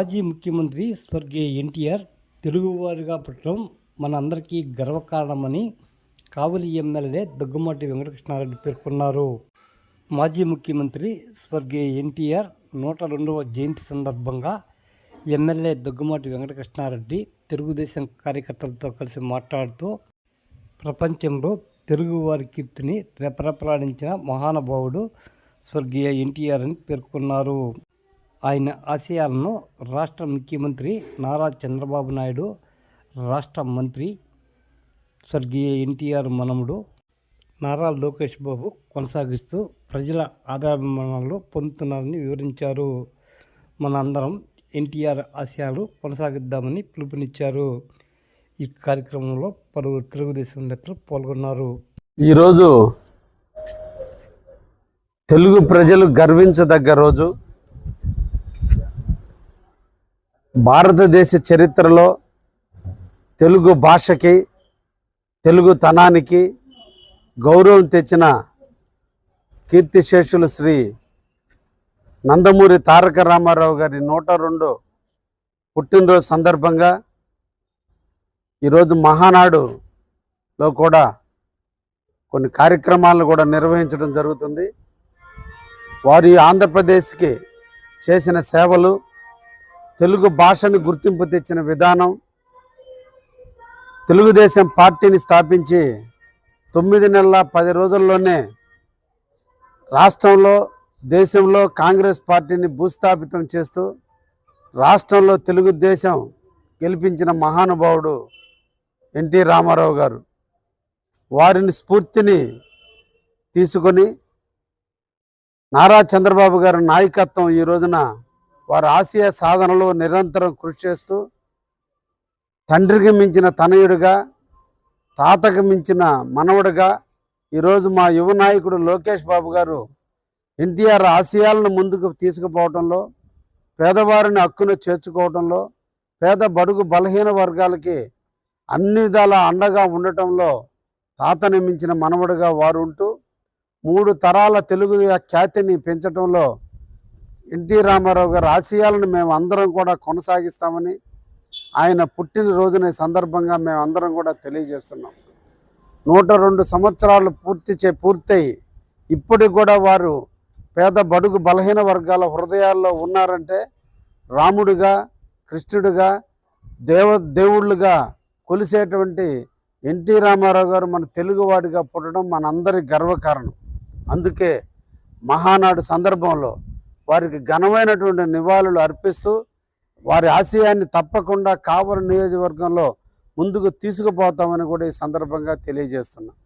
మాజీ ముఖ్యమంత్రి స్వర్గీయ ఎన్టీఆర్ తెలుగువారిగా పుట్టడం మనందరికీ గర్వకారణమని కావలి ఎమ్మెల్యే దగ్గుమాటి వెంకటకృష్ణారెడ్డి పేర్కొన్నారు. మాజీ ముఖ్యమంత్రి స్వర్గీయ ఎన్టీఆర్ నూట రెండవ జయంతి సందర్భంగా ఎమ్మెల్యే దగ్గుమాటి వెంకటకృష్ణారెడ్డి తెలుగుదేశం కార్యకర్తలతో కలిసి మాట్లాడుతూ ప్రపంచంలో తెలుగువారి కీర్తిని రెపరెపలాడించిన మహానుభావుడు స్వర్గీయ ఎన్టీఆర్ అని పేర్కొన్నారు. ఆయన ఆశయాలను రాష్ట్ర ముఖ్యమంత్రి నారా చంద్రబాబు నాయుడు రాష్ట్ర మంత్రి స్వర్గీయ ఎన్టీఆర్ మనముడు నారా లోకేష్ బాబు కొనసాగిస్తూ ప్రజల ఆదరణలు పొందుతున్నారని వివరించారు. మన అందరం ఎన్టీఆర్ ఆశయాలు కొనసాగిద్దామని పిలుపునిచ్చారు. ఈ కార్యక్రమంలో పలువురు తెలుగుదేశం నేతలు పాల్గొన్నారు. ఈరోజు తెలుగు ప్రజలు గర్వించదగ్గ రోజు. భారతదేశ చరిత్రలో తెలుగు భాషకి తెలుగు తనానికి గౌరవం తెచ్చిన కీర్తిశేషులు శ్రీ నందమూరి తారక రామారావు గారి నూట రెండు పుట్టినరోజు సందర్భంగా ఈరోజు మహానాడులో కూడా కొన్ని కార్యక్రమాలను కూడా నిర్వహించడం జరుగుతుంది. వారి ఆంధ్రప్రదేశ్కి చేసిన సేవలు తెలుగు భాషను గుర్తింపు తెచ్చిన విధానం తెలుగుదేశం పార్టీని స్థాపించి తొమ్మిది నెలల పది రోజుల్లోనే రాష్ట్రంలో దేశంలో కాంగ్రెస్ పార్టీని భూస్థాపితం చేస్తూ రాష్ట్రంలో తెలుగుదేశం గెలిపించిన మహానుభావుడు ఎన్టీ రామారావు గారు. వారిని స్ఫూర్తిని తీసుకొని నారా చంద్రబాబు గారి నాయకత్వం ఈ రోజున వారు ఆశయ సాధనలో నిరంతరం కృషి చేస్తూ తండ్రికి మించిన తనయుడిగా తాతకు మించిన మనవడుగా ఈరోజు మా యువ నాయకుడు లోకేష్ బాబు గారు ఎన్టీఆర్ ఆశయాలను ముందుకు తీసుకుపోవటంలో పేదవారిని హక్కును చేర్చుకోవటంలో పేద బడుగు బలహీన వర్గాలకి అన్ని విధాల అండగా ఉండటంలో తాతని మించిన మనవడుగా వారు ఉంటూ మూడు తరాల తెలుగు ఖ్యాతిని పెంచడంలో ఎన్టీ రామారావు గారి ఆశయాలను మేము అందరం కూడా కొనసాగిస్తామని ఆయన పుట్టినరోజున సందర్భంగా మేము అందరం కూడా తెలియజేస్తున్నాం. నూట రెండు సంవత్సరాలు పూర్తి చే పూర్తయి ఇప్పటికి కూడా వారు పేద బడుగు బలహీన వర్గాల హృదయాల్లో ఉన్నారంటే రాముడుగా కృష్ణుడుగా దేవ దేవుళ్ళుగా కొలిసేటువంటి ఎన్టీ రామారావు గారు మన తెలుగువాడిగా పుట్టడం మనందరి గర్వకారణం. అందుకే మహానాడు సందర్భంలో వారికి ఘనమైనటువంటి నివాళులు అర్పిస్తూ వారి ఆశయాన్ని తప్పకుండా కావలి నియోజకవర్గంలో ముందుకు తీసుకుపోతామని కూడా ఈ సందర్భంగా తెలియజేస్తున్నాం.